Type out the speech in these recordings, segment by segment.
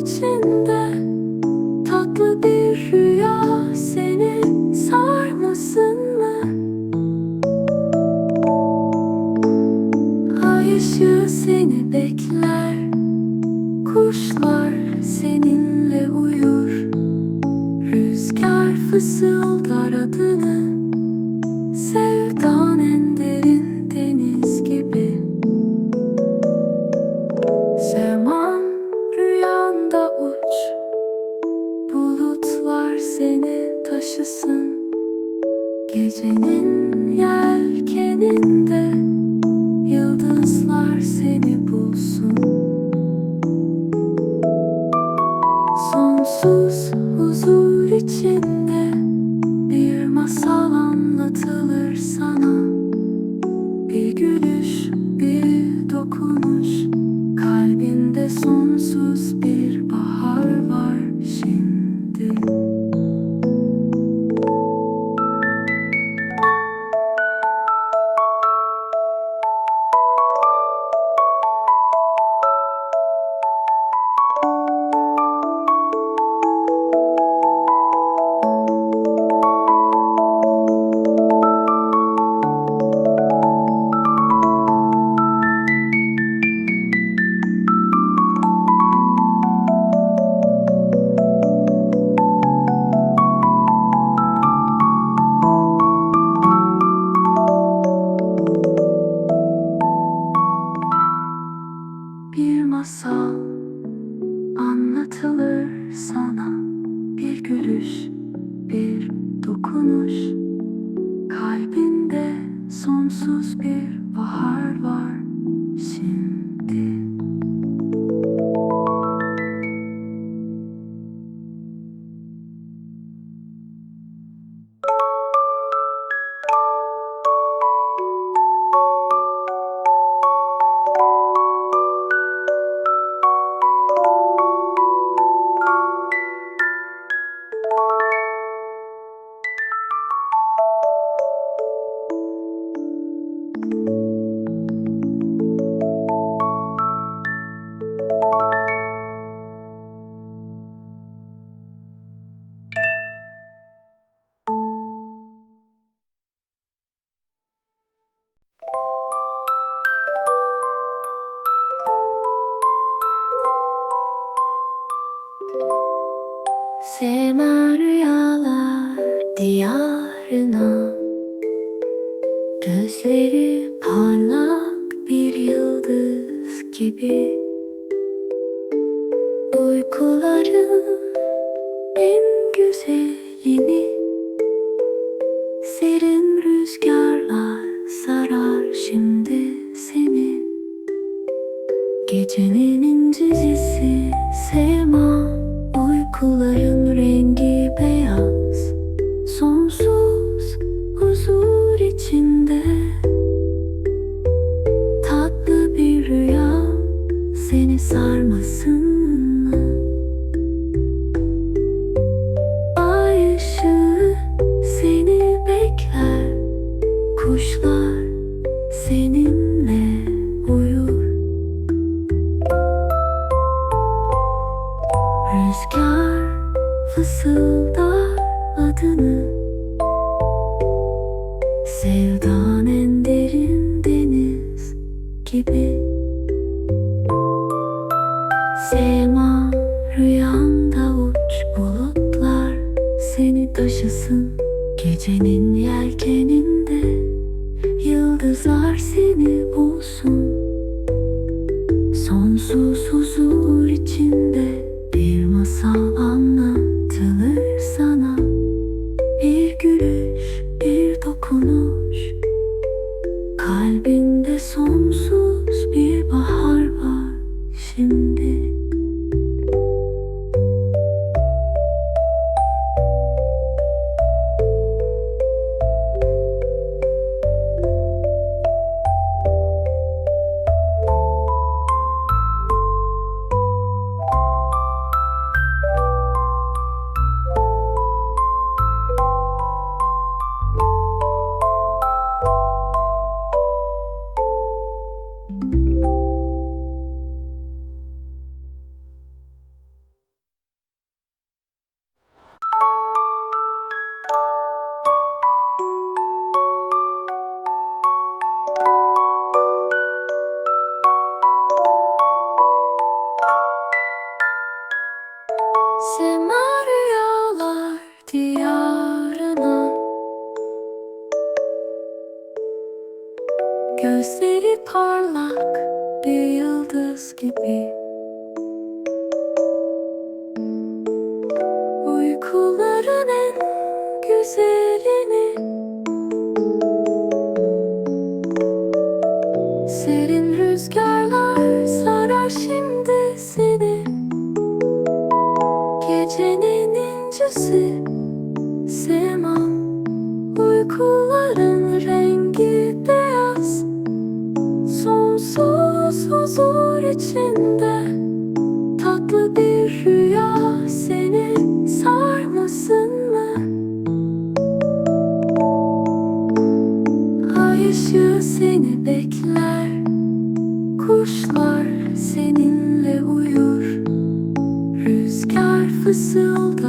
huzur içinde rüzgarlar fısıldar adını Sevdan öncesi Sevmem uykuların rengi beyaz Sonsuz huzur içinde Tatlı bir rüya seni sarmasın mı? Ay ışığı seni bekler Kuşlar seninle uyur sayfası oldu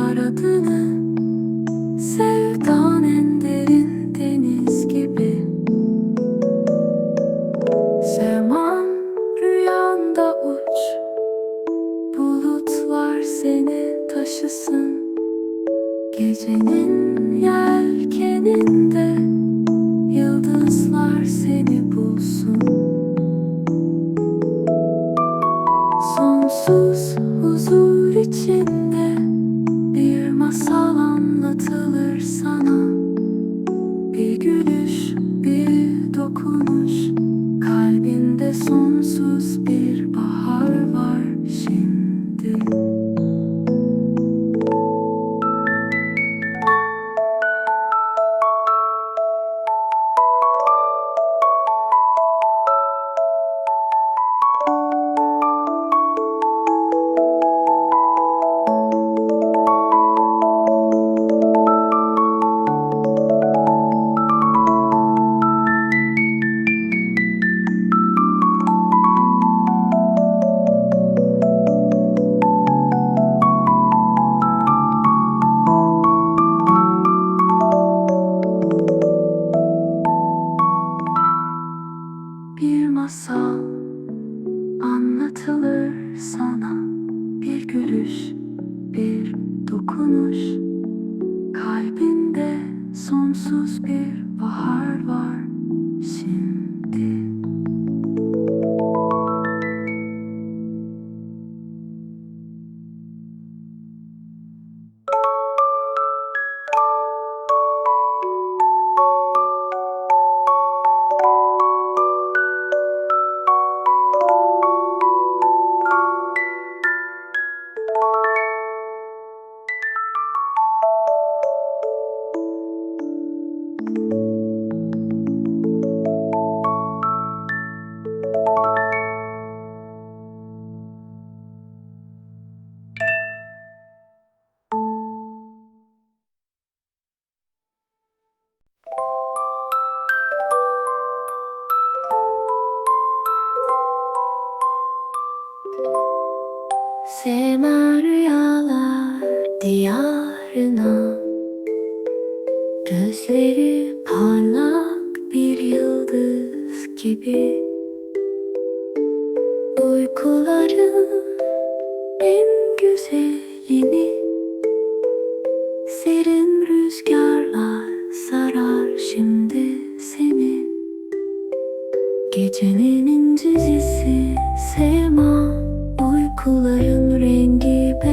Sevdan en derin deniz gibi. Zaman rüyanda uç. Bulutlar seni taşısın. Gecenin yelkenin Kalbinde sonsuz bir bahar var şimdi. Gecenin incisi sema Uykuların rengi beyaz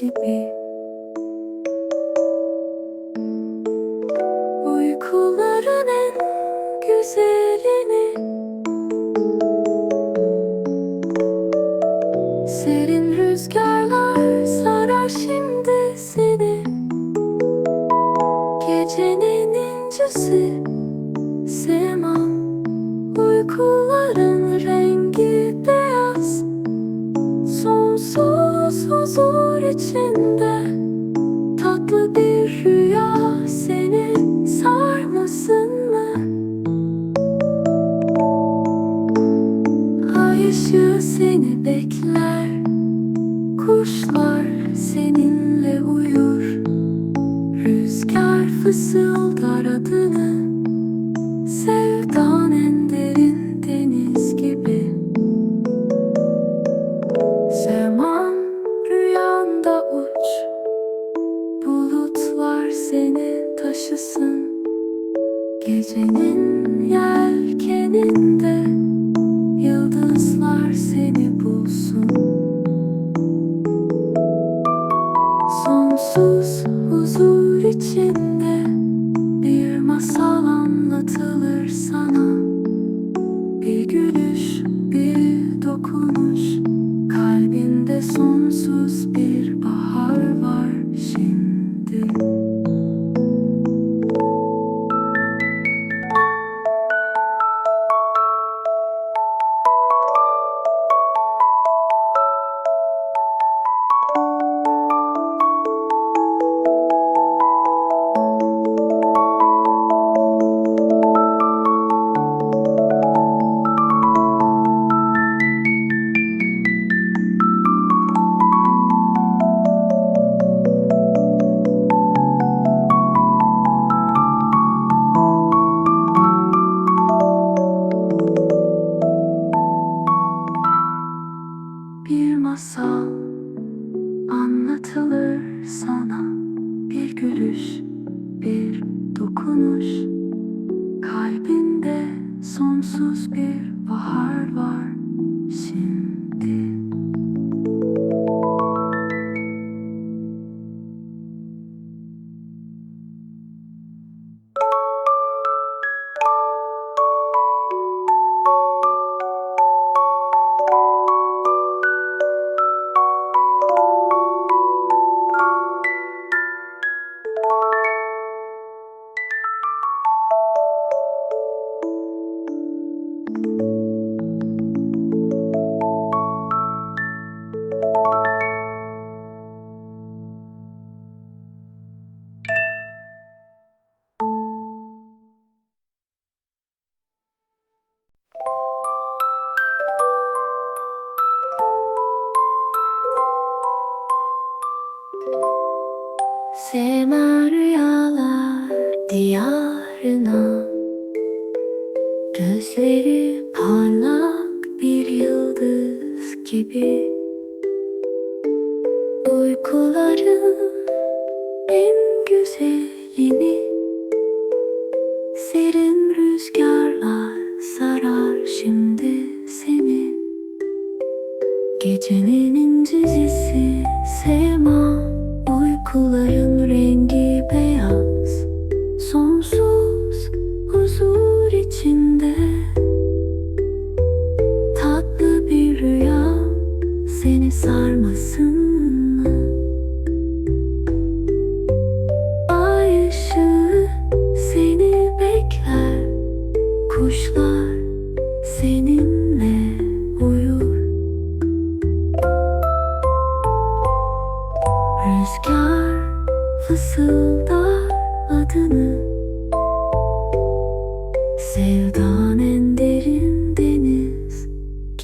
gibi. Uykuların en güzelini Serin rüzgarlar sarar şimdi seni. Gecenin incisi sema Uykuların rengi beyaz. Sonsuz Sos huzur içinde Tatlı bir rüya seni sarmasın mı? Ay ışığı seni bekler Kuşlar seninle uyur Rüzgar fısıldar Gecenin yelkeninde Yıldızlar seni bulsun.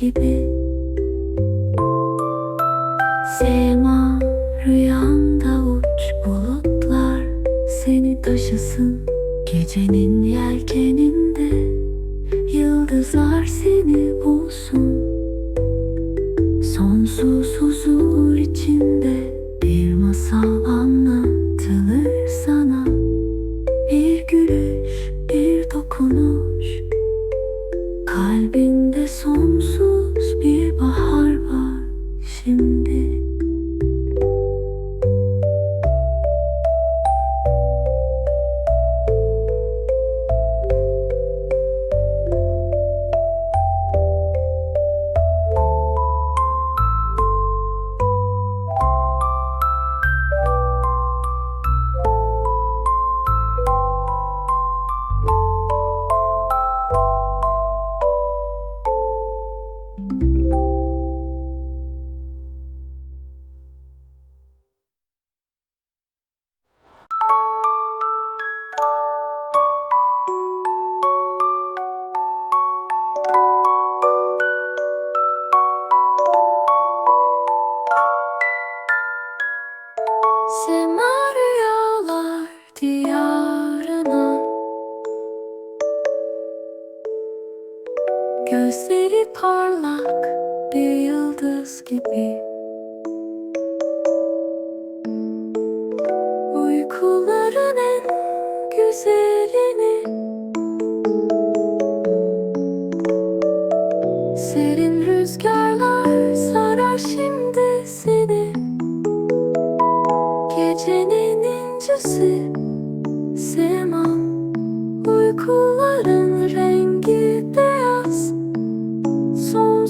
gibi. Sema rüyanda uç bulutlar seni taşısın. Gecenin yel Semana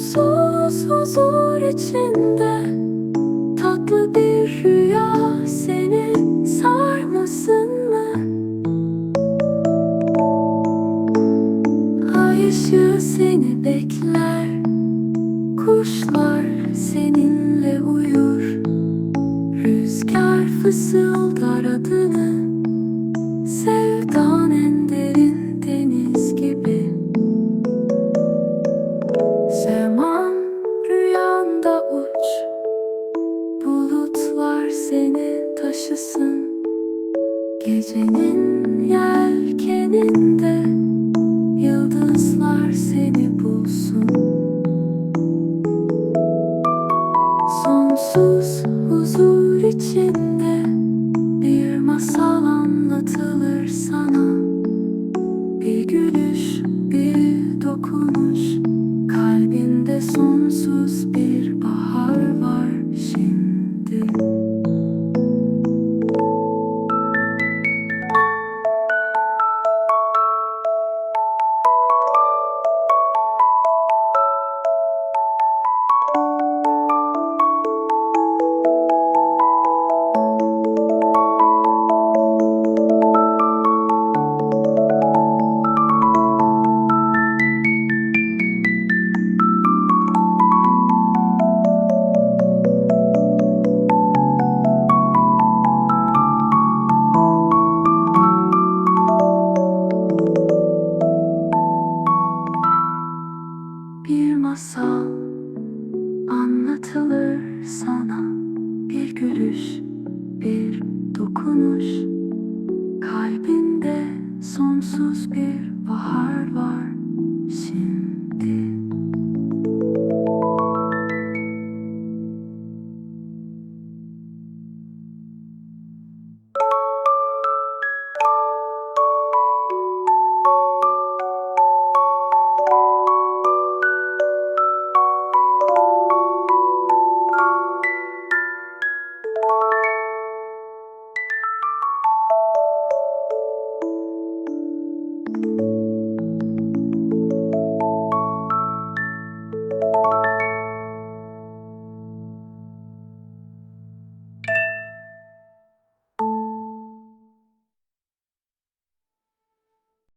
Sonsuz huzur içinde Tatlı bir rüya seni sarmasın mı? Ay ışığı seni bekler Kuşlar seninle uyur Rüzgar fısıldar adını